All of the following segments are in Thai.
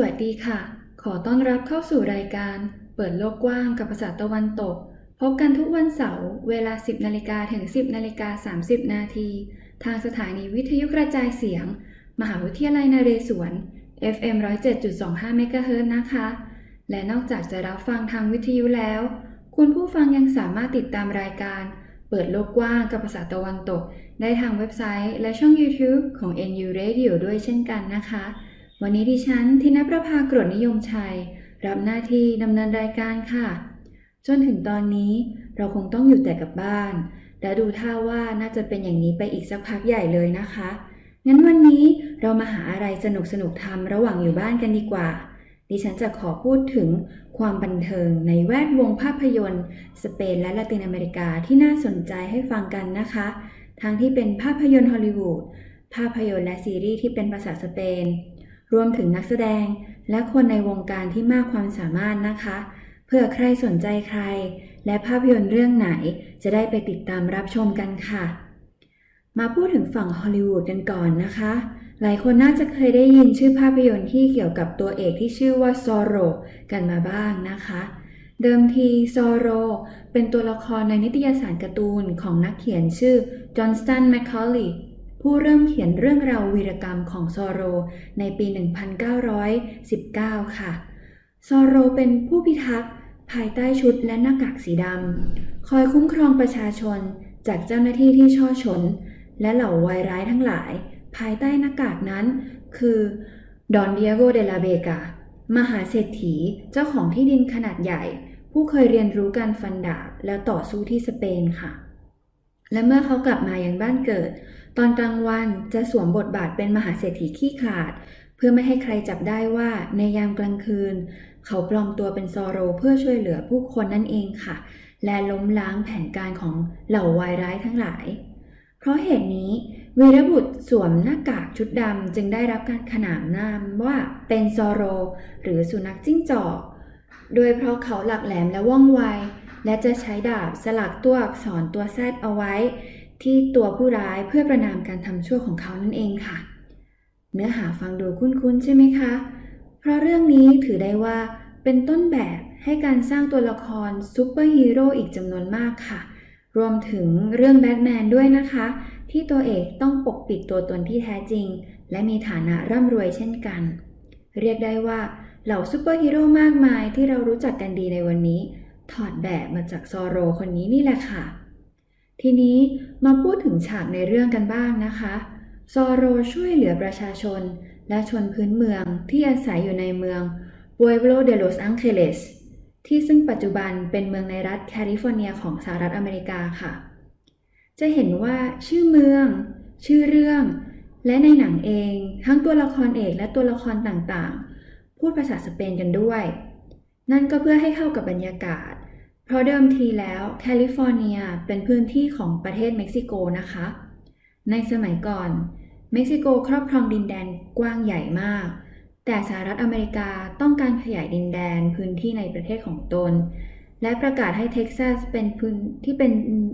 วัสดีค่ะ ขอต้อนรับเข้าสู่รายการ เปิดโลกกว้างกับภาษาตะวันตก พบกันทุกวันเสาร์เวลา 10นาฬิกาถึง 10นาฬิกา30 นาที ทางสถานีวิทยุกระจายเสียง มหาวิทยาลัยนเรศวร FM 107.25เมกะเฮิรตซ์นะคะ และนอกจากจะรับฟังทางวิทยุแล้ว คุณผู้ฟังยังสามารถติดตามรายการ เปิดโลกกว้างกับภาษาตะวันตก ได้ทางเว็บไซต์ และช่อง YouTube ของ NU Radio ด้วยเช่นกันนะคะ วันนี้ดิฉันทินประภากรดนิยมชัย รับหน้าที่ดำเนินรายการค่ะ จนถึงตอนนี้เราคงต้องอยู่แต่กับบ้าน และดูท่าว่าน่าจะเป็นอย่างนี้ไปอีกสักพักใหญ่เลยนะคะ งั้นวันนี้เรามาหาอะไรสนุกสนุกทำระหว่างอยู่บ้านกันดีกว่า ดิฉันจะขอพูดถึงความบันเทิงในแวดวงภาพยนตร์ สเปนและละตินอเมริกาที่น่าสนใจให้ฟังกันนะคะ ทั้งที่เป็นภาพยนตร์ฮอลลีวูดภาพยนตร์และซีรีส์ที่เป็นภาษาสเปน รวมถึงนักแสดงและคนในวงการที่มากความสามารถนะคะ เพื่อใครสนใจใคร และภาพยนตร์เรื่องไหนจะได้ไปติดตามรับชมกันค่ะ มาพูดถึงฝั่งฮอลลีวูดกันก่อนนะคะ หลายคนน่าจะเคยได้ยินชื่อภาพยนตร์ที่เกี่ยวกับตัวเอกที่ชื่อว่าซอโรกันมาบ้างนะคะเดิมทีซอโร เป็นตัวละครในนิตยสารการ์ตูนของนักเขียนชื่อจอห์นสตันแมคคอลลี ผู้เริ่มเขียนเรื่องราววีรกรรมของซอโรในปี 1919 ค่ะ ซอโรเป็นผู้พิทักษ์ ภายใต้ชุดและหน้ากากสีดำ คอยคุ้มครองประชาชนจากเจ้าหน้าที่ที่ช่อชน และเหล่าวายร้ายทั้งหลาย ภายใต้หน้ากากนั้น คือดอนเดียโกเดลาเบกามหาเศรษฐีเจ้าของที่ดินขนาดใหญ่ ผู้เคยเรียนรู้การฟันดาบและต่อสู้ที่สเปนค่ะ และเมื่อเขากลับมายังบ้านเกิด ตอนกลางวันจะสวมบทบาทเป็นมหาเศรษฐีขี้ขลาด เพื่อไม่ให้ใครจับได้ว่าในยามกลางคืน เขาปลอมตัวเป็นซอโรเพื่อช่วยเหลือผู้คนนั่นเองค่ะ และล้มล้างแผนการของเหล่าวายร้ายทั้งหลาย เพราะเหตุนี้วีรบุตรสวมหน้ากากชุดดำจึงได้รับการขนานนามว่าเป็นซอโร หรือสุนัขจิ้งจอก โดยเพราะเขาหลักแหลมและว่องไว และจะใช้ดาบสลักตัวอักษรตัวแซดเอาไว้ ที่ตัวผู้ร้ายเพื่อประนามการทำชั่วของเขานั่นเองค่ะ เนื้อหาฟังดูคุ้นๆใช่ไหมคะ เพราะเรื่องนี้ถือได้ว่าเป็นต้นแบบให้การสร้างตัวละครซูเปอร์ฮีโร่อีกจำนวนมากค่ะ รวมถึงเรื่องแบทแมนด้วยนะคะ ที่ตัวเอกต้องปกปิดตัวตนที่แท้จริง และมีฐานะร่ำรวยเช่นกัน เรียกได้ว่าเหล่าซูเปอร์ฮีโร่มากมายที่เรารู้จักกันดีในวันนี้ ถอดแบบมาจากซอโรคนนี้นี่แหละค่ะ ทีนี้มาพูดถึงฉากในเรื่องกันบ้างนะคะซอโรช่วยเหลือประชาชน และชนพื้นเมืองที่อาศัยอยู่ในเมือง Pueblo de los Ángeles ที่ซึ่งปัจจุบันเป็นเมืองในรัฐแคลิฟอร์เนียของสหรัฐอเมริกาค่ะ จะเห็นว่าชื่อเมือง ชื่อเรื่อง และในหนังเอง ทั้งตัวละครเอกและตัวละครต่างๆ พูดภาษาสเปนกันด้วย นั่นก็เพื่อให้เข้ากับบรรยากาศ เพราะเดิมทีแล้วแคลิฟอร์เนียเป็นพื้นที่ของประเทศเม็กซิโกนะคะ ในสมัยก่อน เม็กซิโกครอบครองดินแดนกว้างใหญ่มาก แต่สหรัฐอเมริกาต้องการขยายดินแดนพื้นที่ในประเทศของตน และประกาศให้เท็กซัสเป็นพื้นที่เป็น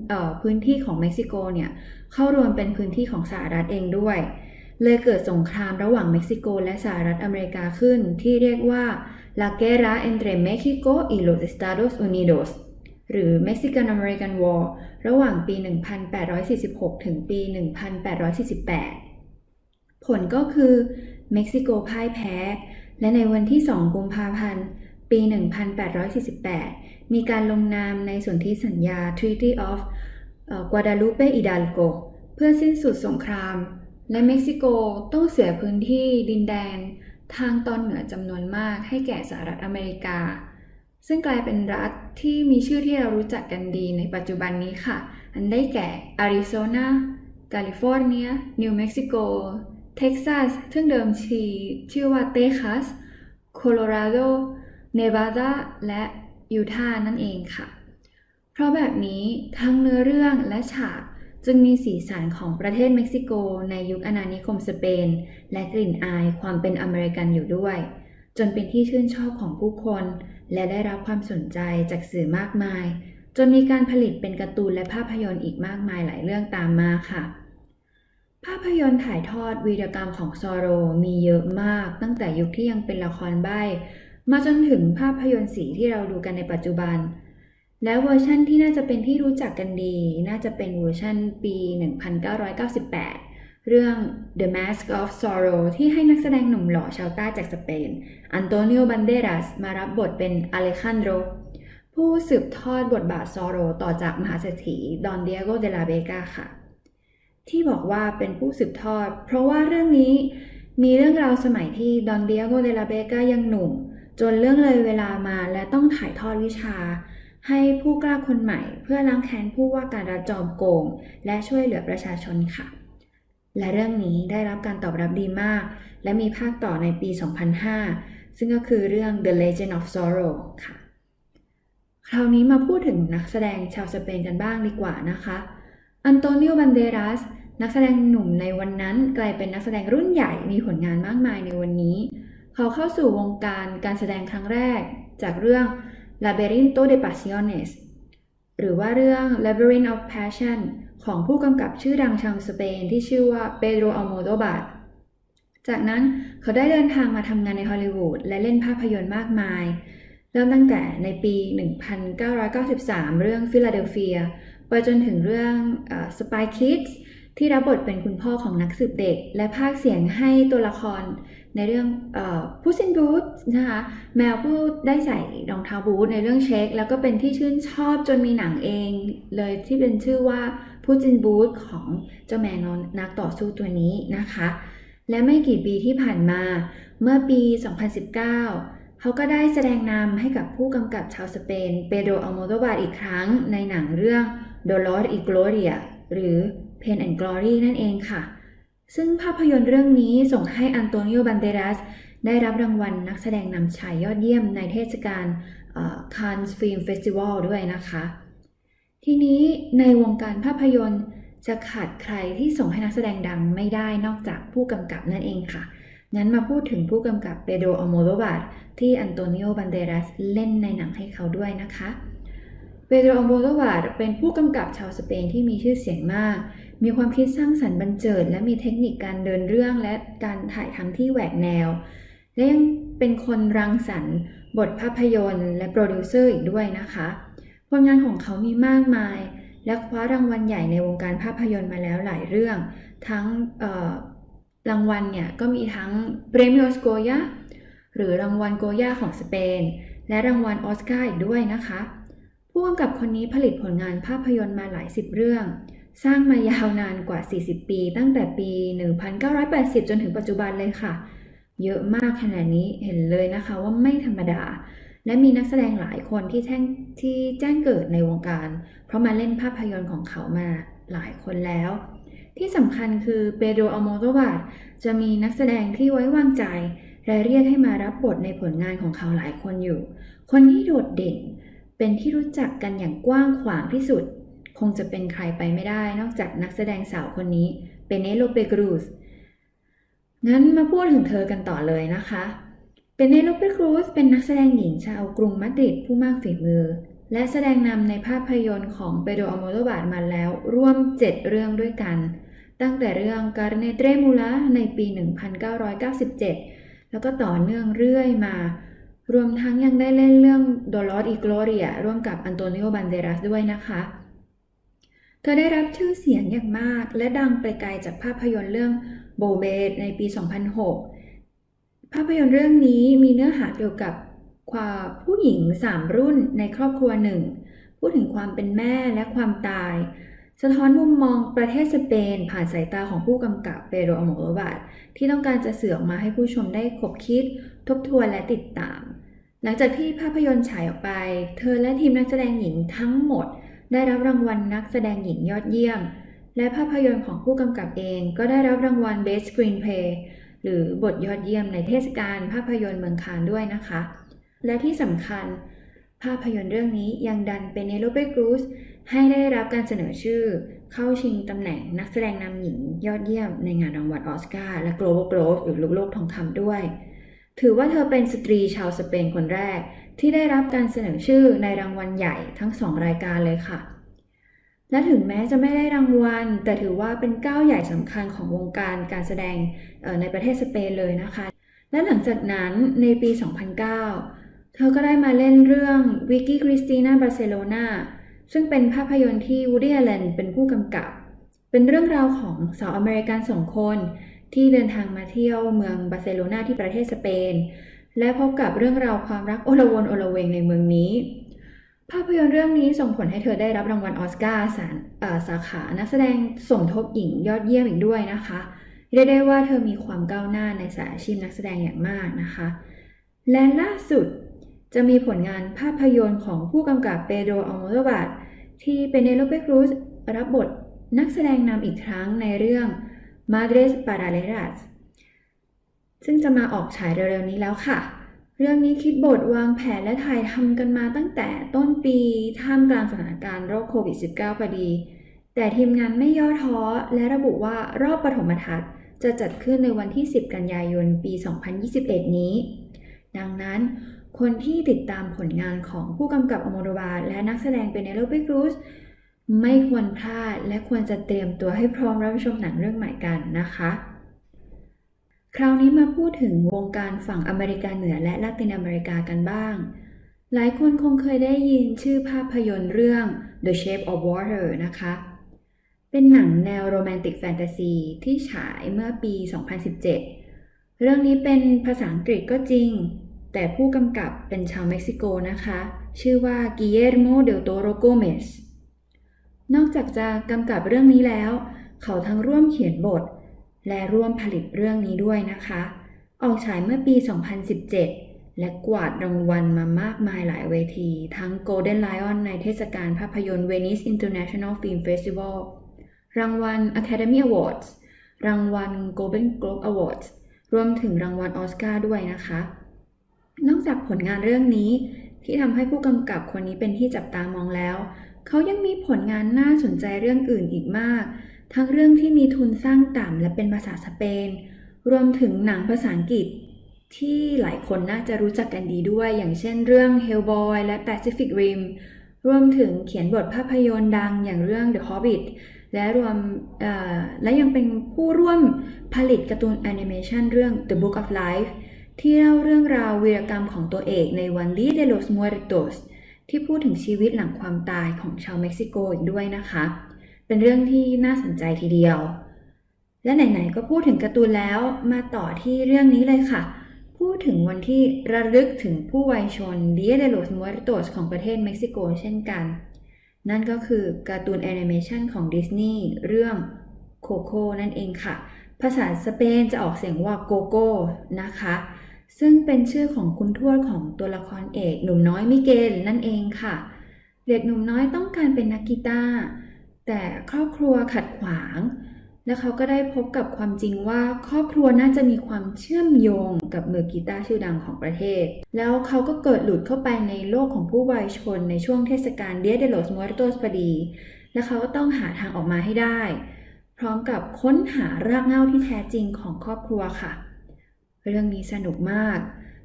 เอ่อพื้นที่ของเม็กซิโกเนี่ยเข้ารวมเป็นพื้นที่ของสหรัฐเองด้วย เลยเกิดสงครามระหว่างเม็กซิโกและสหรัฐอเมริกาขึ้นที่เรียกว่า La Guerra entre México y los Estados Unidos หรือ Mexican American War ระหว่างปี 1846 ถึงปี 1848 ผลก็คือเม็กซิโกพ่ายแพ้ และในวันที่ 2 กุมภาพันธ์ ปี 1848 มีการลงนามในสนธิสัญญา Treaty of Guadalupe Hidalgo เพื่อสิ้นสุดสงคราม และเม็กซิโกต้องเสียพื้นที่ดินแดน ทางตอนเหนือจำนวนมากให้แก่สหรัฐอเมริกา ซึ่งกลายเป็นรัฐที่มีชื่อที่เรารู้จักกันดีในปัจจุบันนี้ค่ะ อันได้แก่อาริโซนาแคลิฟอร์เนีย นิวเม็กซิโก เท็กซัสซึ่งเดิมทีชื่อว่าเตคัส โคโลราโด เนวาดา และยูทาห์นั่นเองค่ะ เพราะแบบนี้ทั้งเนื้อเรื่องและฉาก จึงมีสีสันของประเทศเม็กซิโกในยุคอาณานิคมสเปน และกลิ่นอายความเป็นอเมริกันอยู่ด้วย จนเป็นที่ชื่นชอบของผู้คน และได้รับความสนใจจากสื่อมากมาย จนมีการผลิตเป็นการ์ตูนและภาพยนตร์อีกมากมายหลายเรื่องตามมาค่ะ ภาพยนตร์ถ่ายทอดวีรกรรมของซอโรมีเยอะมาก ตั้งแต่ยุคที่ยังเป็นละครใบ้มาจนถึงภาพยนตร์สีที่เราดูกันในปัจจุบัน และเวอร์ชั่นที่น่าจะเป็นที่รู้จักกันดี น่าจะเป็นเวอร์ชั่นปี 1998 เรื่อง The Mask of Sorrow ที่ให้นักแสดงหนุ่มหล่อชาวใต้จากสเปน อันโตนิโอ บันเดรัส มารับบทเป็นอเลคันโดผู้สืบทอดบทบาทซอโรต่อจากมหาเศรษฐีดอนเดียโกเดลาเบกาค่ะ ที่บอกว่าเป็นผู้สืบทอด เพราะว่าเรื่องนี้มีเรื่องราวสมัยที่ดอนเดียโกเดลาเบกายังหนุ่ม จนเรื่องเลยเวลามาและต้องถ่ายทอดวิชา ให้ผู้กล้าคนใหม่ เพื่อล้างแค้นผู้ว่าการรัฐจอมโกง และช่วยเหลือประชาชนค่ะ และเรื่องนี้ได้รับการตอบรับดีมาก และมีภาคต่อในปี 2005 ซึ่งก็คือเรื่อง The Legend of Sorrow ค่ะ คราวนี้มาพูดถึงนักแสดงชาวสเปนกันบ้างดีกว่านะคะอันโตนิโอบันเดรัสนักแสดงหนุ่มในวันนั้นกลายเป็นนักแสดงรุ่นใหญ่มีผลงานมากมายในวันนี้ เขาเข้าสู่วงการการแสดงครั้งแรก จากเรื่อง Laberinto de Pasiones หรือว่าเรื่อง Labyrinth of Passion ของผู้กำกับชื่อดังชาวสเปนที่ชื่อว่าเปโดรอัลโมโดบาจากนั้นเขาได้เดินทางมาทำงานในฮอลลีวูดและเล่นภาพยนตร์มากมาย เริ่มตั้งแต่ในปี 1993 เรื่อง Philadelphia ไปจนถึงเรื่องเอ่อ Spy Kids ที่รับบทเป็นคุณพ่อของนักสืบเด็ก และพากย์เสียงให้ตัวละคร ในเรื่องผู้ซินบูธนะคะแมวผู้ได้ใส่รองเท้าบูทในเรื่องเช็ค แล้วก็เป็นที่ชื่นชอบจนมีหนังเองเลยที่เป็นชื่อว่าผู้จินบูธของเจ้าแมวนอนนักต่อสู้ตัวนี้นะคะ และไม่กี่ปีที่ผ่านมา เมื่อปี 2019 เขาก็ได้แสดงนำให้กับผู้กำกับชาวสเปนเปโดรอัลโมโดบาอีกครั้งในหนังเรื่อง Dolor y Gloria หรือ Pain and Glory นั่นเองค่ะ ซึ่งภาพยนตร์เรื่องนี้ส่งให้อันโตนิโอ บันเดรัส ได้รับรางวัลนักแสดงนำชายยอดเยี่ยมในเทศกาลคานส์ฟิล์มเฟสติวัลด้วยนะคะ ทีนี้ในวงการภาพยนตร์จะขาดใครที่ส่งให้นักแสดงดังไม่ได้นอกจากผู้กำกับนั่นเองค่ะ งั้นมาพูดถึงผู้กำกับเปโดรอโมโดบาดที่อันโตนิโอ บันเดรัสเล่นในหนังให้เขาด้วยนะคะ เปโดรอโมโดบาดเป็นผู้กำกับชาวสเปนที่มีชื่อเสียงมาก มีความคิดสร้างสรรค์บันเจิด และมีเทคนิคการเดินเรื่องและการถ่ายทำที่แหวกแนว และยังเป็นคนรังสรรค์บทภาพยนตร์ และโปรดิวเซอร์อีกด้วยนะคะ ผลงานของเขามีมากมาย และคว้ารางวัลใหญ่ในวงการภาพยนตร์มาแล้วหลายเรื่อง ทั้งรางวัลเนี่ยก็มีทั้งเ Premios Goya หรือรางวัลโกยาของสเปน และรางวัลออสการ์อีกด้วยนะคะ ผู้กำกับคนนี้ผลิตผลงานภาพยนตร์มาหลายสิบเรื่อง สร้างมายาวนานกว่า 40 ปี ตั้งแต่ปี 1980 จนถึงปัจจุบันเลยค่ะ เยอะมากขนาดนี้เห็นเลยนะคะว่าไม่ธรรมดา และมีนักแสดงหลายคนที่แจ้งที่แจ้งเกิดในวงการ เพราะมาเล่นภาพยนตร์ของเขามาหลายคนแล้ว ที่สำคัญคือเปโดรอโมโดบาจะมีนักแสดงที่ไว้วางใจและเรียกให้มารับบทในผลงานของเขาหลายคนอยู่ คนที่โดดเด่นเป็นที่รู้จักกันอย่างกว้างขวางที่สุด คงจะเป็นใครไปไม่ได้นอกจากนักแสดงสาวคนนี้เปเนโลเปกรูสงั้นมาพูดถึงเธอกันต่อเลยนะคะเปเนโลเปกรูสเป็นนักแสดงหญิงชาวกรุงมาดริดผู้มากฝีมือ และแสดงนำในภาพยนตร์ของเปโดอโมโดบาดมาแล้วร่วม 7 เรื่องด้วยกัน ตั้งแต่เรื่องการเนเตรมูลาในปี 1997 แล้วก็ต่อเนื่องเรื่อยมารวมทั้งยังได้เล่นเรื่อง Dolor y Gloria ร่วมกับอันโตนิโอ บันเดรัสด้วยนะคะ เธอได้รับชื่อเสียงอย่างมาก และดังไปไกลจากภาพยนตร์เรื่องโบเบตในปี 2006 ภาพยนตร์เรื่องนี้มีเนื้อหาเกี่ยวกับความผู้หญิง 3 รุ่นในครอบครัวหนึ่ง พูดถึงความเป็นแม่และความตาย สะท้อนมุมมองประเทศสเปน ผ่านสายตาของผู้กำกับเปโดรอโมโรบาตที่ต้องการจะเสือออกมาให้ผู้ชมได้คบคิด ทบทวนและติดตาม หลังจากที่ภาพยนตร์ฉายออกไป เธอและทีมนักแสดงหญิงทั้งหมด ได้รับรางวัลนักแสดงหญิงยอดเยี่ยม และภาพยนตร์ของผู้กำกับเองก็ได้รับรางวัล Best Screenplay หรือบทยอดเยี่ยมในเทศกาลภาพยนตร์เมืองคานด้วยนะคะ และที่สำคัญ ภาพยนตร์เรื่องนี้ยังดันเปเนโลเปกรูสให้ได้รับการเสนอชื่อ เข้าชิงตำแหน่งนักแสดงนำหญิงยอดเยี่ยมในงานรางวัลออสการ์และ Global Globe หรือลูกโลกทองคำด้วย ถือว่าเธอเป็นสตรีชาวสเปนคนแรก ที่ได้รับการเสนอชื่อในรางวัลใหญ่ทั้งสองรายการเลยค่ะ และถึงแม้จะไม่ได้รางวัล แต่ถือว่าเป็นก้าวใหญ่สำคัญของวงการการแสดงในประเทศสเปนเลยนะคะ และหลังจากนั้นในปี 2009 เธอก็ได้มาเล่นเรื่องวิกกี้คริสติน่าบาร์เซโลนาซึ่งเป็นภาพยนตร์ที่วูดี้ a ลเลนเป็นผู้กำกับ เป็นเรื่องราวของสาวอเมริกันสองคน ที่เดินทางมาเที่ยวเมืองบาร์เซโลนาที่ประเทศสเปน และพบกับเรื่องราวความรักโอลวนโอลเวงในเมืองนี้ ภาพยนตร์เรื่องนี้ส่งผลให้เธอได้รับรางวัลออสการ์สาสาขานักแสดงสมทบหญิงยอดเยี่ยมอีกด้วยนะคะเรียกได้ว่าเธอมีความก้าวหน้าในสายอาชีพนักแสดงอย่างมากนะคะ และล่าสุดจะมีผลงานภาพยนตร์ของผู้กำกับเปโดรอัลโมโดบาตที่เป็นเนโลเปครูสรับบทนักแสดงนำอีกครั้งในเรื่อง Madres Paralelas ซึ่งจะมาออกฉายเร็วๆนี้แล้วค่ะ เรื่องนี้คิดบทวางแผนและถ่ายทำกันมาตั้งแต่ต้นปีท่ามกลางสถานการณ์โรคโควิด -19 พอดี แต่ทีมงานไม่ย่อท้อและระบุว่ารอบปฐมทัศน์จะจัดขึ้นในวันที่ 10 กันยายน ปี 2021 นี้ ดังนั้น คนที่ติดตามผลงานของผู้กำกับอโมโดบาและนักแสดงเป็นเนโรปิครูส ไม่ควรพลาดและควรจะเตรียมตัวให้พร้อมรับชมหนังเรื่องใหม่กันนะคะ คราวนี้มาพูดถึงวงการฝั่งอเมริกาเหนือและลาตินอเมริกากันบ้าง หลายคนคงเคยได้ยินชื่อภาพยนตร์เรื่อง The Shape of Water นะคะ เป็นหนังแนวโรแมนติกแฟนตาซีที่ฉายเมื่อปี 2017 เรื่องนี้เป็นภาษาอังกฤษก็จริง แต่ผู้กำกับเป็นชาวเม็กซิโกนะคะ ชื่อว่า Guillermo del Toro Gomez นอกจากจะกำกับเรื่องนี้แล้ว เขาทั้งร่วมเขียนบท และร่วมผลิตเรื่องนี้ด้วยนะคะ ออกฉายเมื่อปี 2017 และกวาดรางวัลมามากมายหลายเวที ทั้ง Golden Lion ในเทศกาลภาพยนตร์ Venice International Film Festival รางวัล Academy Awards รางวัล Golden Globe Awards รวมถึงรางวัลออสการ์ด้วยนะคะ นอกจากผลงานเรื่องนี้ที่ทำให้ผู้กำกับคนนี้เป็นที่จับตามองแล้ว เขายังมีผลงานน่าสนใจเรื่องอื่นอีกมาก ทั้งเรื่องที่มีทุนสร้างต่ำและเป็นภาษาสเปน รวมถึงหนังภาษาอังกฤษ ที่หลายคนน่าจะรู้จักกันดีด้วย อย่างเช่นเรื่อง Hellboy และ Pacific Rim รวมถึงเขียนบทภาพยนตร์ดังอย่างเรื่อง The Hobbit และรวมและยังเป็นผู้ร่วมผลิตการ์ตูนแอนิเมชันเรื่อง The Book of Life ที่เล่าเรื่องราววีรกรรมของตัวเอกในวัน Día de los Muertos ที่พูดถึงชีวิตหลังความตายของชาวเม็กซิโกอีกด้วยนะคะ เป็นเรื่องที่น่าสนใจทีเดียว และไหนๆก็พูดถึงการ์ตูนแล้วมาต่อที่เรื่องนี้เลยค่ะ พูดถึงวันที่ระลึกถึงผู้วัยชน Día de los Muertos ของประเทศเม็กซิโกเช่นกัน นั่นก็คือการ์ตูนแอนิเมชันของดิสนีย์เรื่องโคโค่นั่นเองค่ะ ภาษาสเปนจะออกเสียงว่าโกโก้นะคะ ซึ่งเป็นชื่อของคุณทวดของตัวละครเอกหนุ่มน้อยมิเกลนั่นเองค่ะ เด็กหนุ่มน้อยต้องการเป็นนักกีตาร์แต่ครอบครัวขัดขวาง และเขาก็ได้พบกับความจริงว่า ครอบครัวน่าจะมีความเชื่อมโยงกับมือกีตาร์ชื่อดังของประเทศ แล้วเขาก็เกิดหลุดเข้าไปในโลกของผู้วัยชนในช่วงเทศกาล Dia de los Muertos พอดี และเขาก็ต้องหาทางออกมาให้ได้ พร้อมกับค้นหารากเหง้าที่แท้จริงของครอบครัวค่ะ เรื่องนี้สนุกมาก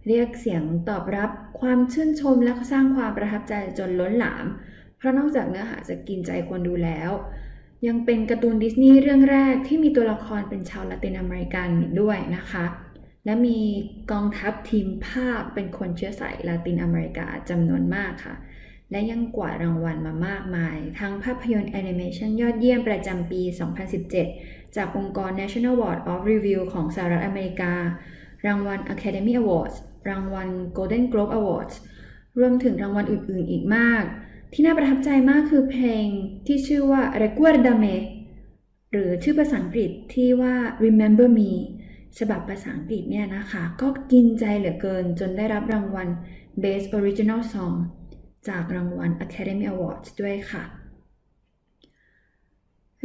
เรียกเสียงตอบรับความชื่นชมและสร้างความประทับใจจนล้นหลาม เพราะนอกจากเนื้อหาจะกินใจคนดูแล้ว ยังเป็นการ์ตูนดิสนีย์เรื่องแรกที่มีตัวละครเป็นชาวละตินอเมริกันด้วยนะคะ และมีกองทัพทีมภาพเป็นคนเชื้อสายละตินอเมริกาจำนวนมากค่ะและยังกวาดรางวัลมามากมาย ทั้งภาพยนตร์แอนิเมชันยอดเยี่ยมประจำปี 2017 จากองค์กร National Board of Review ของสหรัฐอเมริกา รางวัล Academy Awards รางวัล Golden Globe Awards รวมถึงรางวัลอื่นๆ อีกมาก ที่น่าประทับใจมากคือเพลงที่ชื่อว่า Recuérdame หรือชื่อภาษาอังกฤษที่ว่า Remember Me ฉบับภาษาอังกฤษเนี่ยนะคะ ก็กินใจเหลือเกินจนได้รับรางวัล Best Original Song จากรางวัล Academy Awards ด้วยค่ะ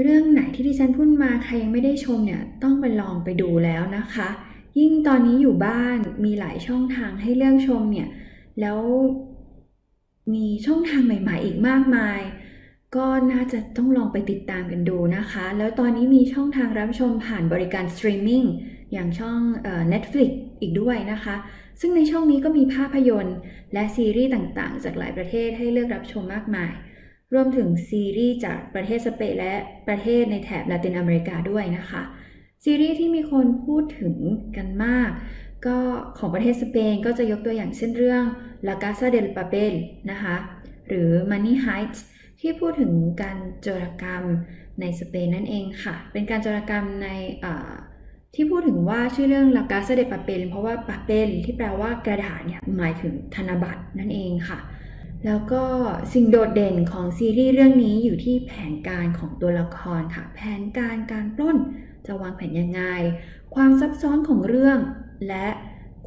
เรื่องไหนที่ดิฉันพูดมาใครยังไม่ได้ชมเนี่ย ต้องไปลองไปดูแล้วนะคะ ยิ่งตอนนี้อยู่บ้านมีหลายช่องทางให้เลือกชมเนี่ย แล้วมีช่องทางใหม่ๆอีกมากมาย ก็น่าจะต้องลองไปติดตามกันดูนะคะ แล้วตอนนี้มีช่องทางรับชมผ่านบริการสตรีมมิ่งอย่างช่อง Netflix อีกด้วยนะคะ ซึ่งในช่องนี้ก็มีภาพยนตร์และซีรีส์ต่างๆ จากหลายประเทศให้เลือกรับชมมากมาย รวมถึงซีรีส์จากประเทศสเปนและประเทศในแถบลาตินอเมริกาด้วยนะคะ ซีรีส์ที่มีคนพูดถึงกันมาก ก็ของประเทศสเปนก็จะยกตัวอย่างเช่นเรื่อง La Casa del Papel นะคะ หรือ Money Heist ที่พูดถึงการโจรกรรมในสเปนนั่นเองค่ะ เป็นการโจรกรรมในที่พูดถึงว่าชื่อเรื่อง La Casa de Papel เพราะว่า Papel ที่แปลว่ากระดาษเนี่ยหมายถึงธนบัตรนั่นเองค่ะ แล้วก็สิ่งโดดเด่นของซีรีส์เรื่องนี้อยู่ที่แผนการของตัวละครค่ะ แผนการการปล้น จะวางแผนยังไง ความซับซ้อนของเรื่อง และ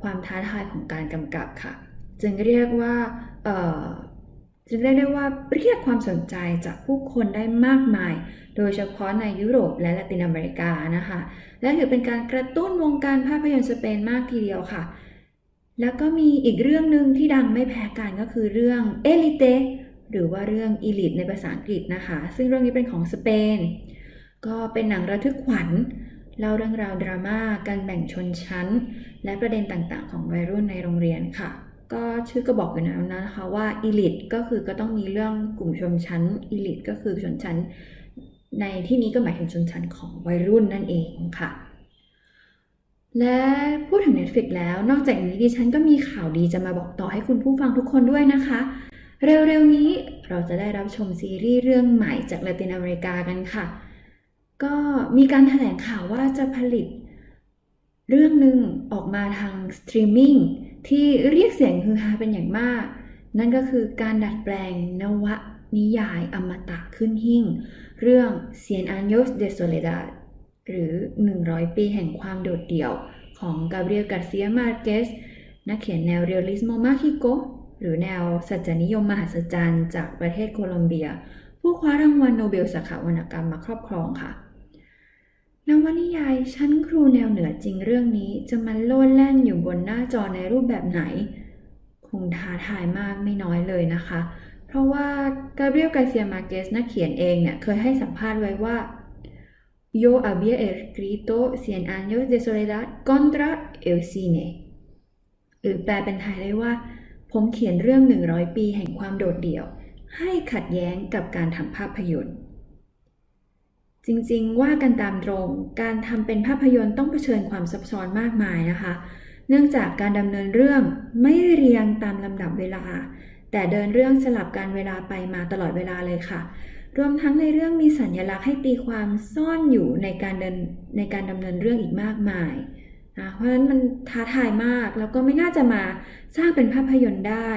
ความท้าทายของการกำกับค่ะ จึงเรียกว่าจึงเรียกได้ว่าเรียกความสนใจจากผู้คนได้มากมาย โดยเฉพาะในยุโรปและละตินอเมริกานะคะ และถือเป็นการกระตุ้นวงการภาพยนตร์สเปนมากทีเดียวค่ะ แล้วก็มีอีกเรื่องหนึ่งที่ดังไม่แพ้กันก็คือเรื่องเอลิเตหรือว่าเรื่องอีลิทในภาษาอังกฤษนะคะ ซึ่งเรื่องนี้เป็นของสเปน ก็เป็นหนังระทึกขวัญเล่าเรื่องราวดราม่าการแบ่งชนชั้น และประเด็นต่างๆ ของวัยรุ่นในโรงเรียนค่ะ ก็ชื่อก็บอกอยู่แล้วนะคะว่าอีลิทก็คือก็ต้องมีเรื่องกลุ่มชนชั้นอีลิทก็คือชนชั้น ในที่นี้ก็หมายถึงชนชั้นของวัยรุ่นนั่นเองค่ะ และพูดถึง Netflix แล้วนอกจากนี้ดิฉันก็มีข่าวดีจะมาบอกต่อให้คุณผู้ฟังทุกคนด้วยนะคะ เร็วๆนี้เราจะได้รับชมซีรีส์เรื่องใหม่จากละตินอเมริกากันค่ะ ก็มีการแถลงข่าวว่าจะผลิตเรื่องหนึ่งออกมาทางสตรีมมิ่งที่เรียกเสียงฮือฮาเป็นอย่างมาก นั่นก็คือการดัดแปลงนวนิยายอมตะขึ้นหิ่ง เรื่อง Cien años de soledad หรือ 100 ปีแห่งความโดดเดี่ยวของกาเบรียลกาเซียมาร์เกสนักเขียนแนวเรียลลิสโมมาคิโกหรือแนวสัจจนิยมมหัศจรรย์จากประเทศโคลอมเบีย ผู้คว้ารางวัลโนเบลสาขาวรรณกรรมมาครอบครองค่ะ นวนิยายชั้นครูแนวเหนือจริงเรื่องนี้จะมาโลดแล่นอยู่บนหน้าจอในรูปแบบไหน คงท้าทายมากไม่น้อยเลยนะคะ เพราะว่ากาเบรียลกาเซียมาเกสนักเขียนเองเนี่ยเคยให้สัมภาษณ์ไว้ว่า Yo había escrito Cien años de soledad contra el cine หรือแปลเป็นไทยได้ว่า ผมเขียนเรื่อง 100 ปีแห่งความโดดเดี่ยว ให้ขัดแย้งกับการทำภาพยนตร์ จริงๆ ว่ากันตามตรง การทำเป็นภาพยนตร์ต้องเผชิญความซับซ้อนมากมายนะคะ เนื่องจากการดำเนินเรื่องไม่เรียงตามลำดับเวลา แต่เดินเรื่องสลับการเวลาไปมาตลอดเวลาเลยค่ะ รวมทั้งในเรื่องมีสัญลักษณ์ให้ตีความซ่อนอยู่ในการเดินในการดำเนินเรื่องอีกมากมายนะเพราะฉะนั้นมันท้าทายมากแล้วก็ไม่น่าจะมาสร้างเป็นภาพยนตร์ได้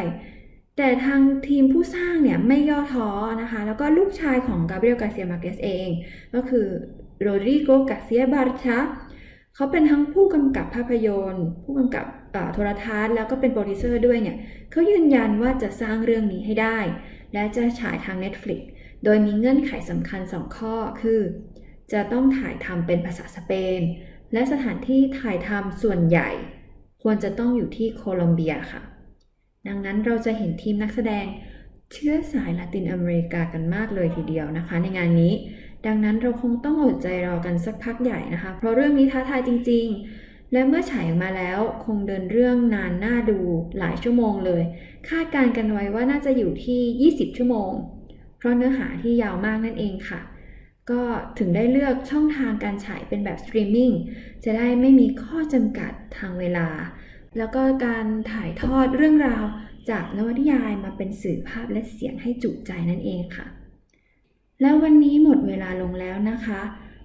แต่ทางทีมผู้สร้างเนี่ยไม่ย่อท้อนะคะ แล้วก็ลูกชายของกาเบรียลกาเซียมาเกสเอง ก็คือโรดริโกกาเซียบาร์ชาเขาเป็นทั้งผู้กำกับภาพยนตร์ ผู้กำกับโทรทัศน์ แล้วก็เป็นโปรดิวเซอร์ด้วยเนี่ยเขายืนยันว่าจะสร้างเรื่องนี้ให้ได้ และจะฉายทาง Netflix โดยมีเงื่อนไขสำคัญ 2 ข้อคือ จะต้องถ่ายทำเป็นภาษาสเปน และสถานที่ถ่ายทำส่วนใหญ่ ควรจะต้องอยู่ที่โคลอมเบียค่ะ ดังนั้นเราจะเห็นทีมนักแสดงเชื้อสายละตินอเมริกากันมากเลยทีเดียวนะคะ ในงานนี้ ดังนั้นเราคงต้องอดใจรอกันสักพักใหญ่นะคะ เพราะเรื่องนี้ท้าทายจริง ๆ และเมื่อฉายออกมาแล้วคงเดินเรื่องนานน่าดูหลายชั่วโมงเลย คาดการณ์กันไว้ว่าน่าจะอยู่ที่ 20 ชั่วโมง เพราะเนื้อหาที่ยาวมากนั่นเองค่ะ ก็ถึงได้เลือกช่องทางการฉายเป็นแบบสตรีมมิ่งจะได้ไม่มีข้อจำกัดทางเวลา แล้วก็การถ่ายทอดเรื่องราวจากนวนิยายมาเป็นสื่อภาพและเสียงให้จุใจนั่นเองค่ะ แล้ววันนี้หมดเวลาลงแล้วนะคะ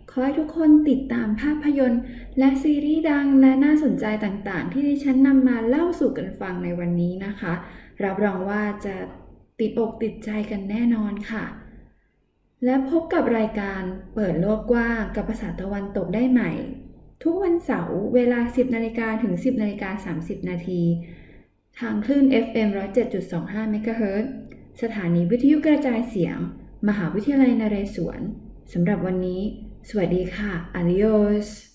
ขอให้ทุกคนติดตามภาพยนตร์ และซีรีส์ดังและน่าสนใจต่างๆ ที่ดิฉันนำมาเล่าสู่กันฟังในวันนี้นะคะ รับรองว่าจะติดอกติดใจกันแน่นอนค่ะ และพบกับรายการเปิดโลกกว้างกับภาษาตะวันตกได้ใหม่ ทุกวันเสาร์เวลา 10นาฬิกาถึง 10นาฬิกา30 นาที ทางคลื่น FM 107.25เมกะเฮิรตสถานีวิทยุกระจายเสียง มหาวิทยาลัยนเรศวรสำหรับวันนี้ สวัสดีค่ะ adios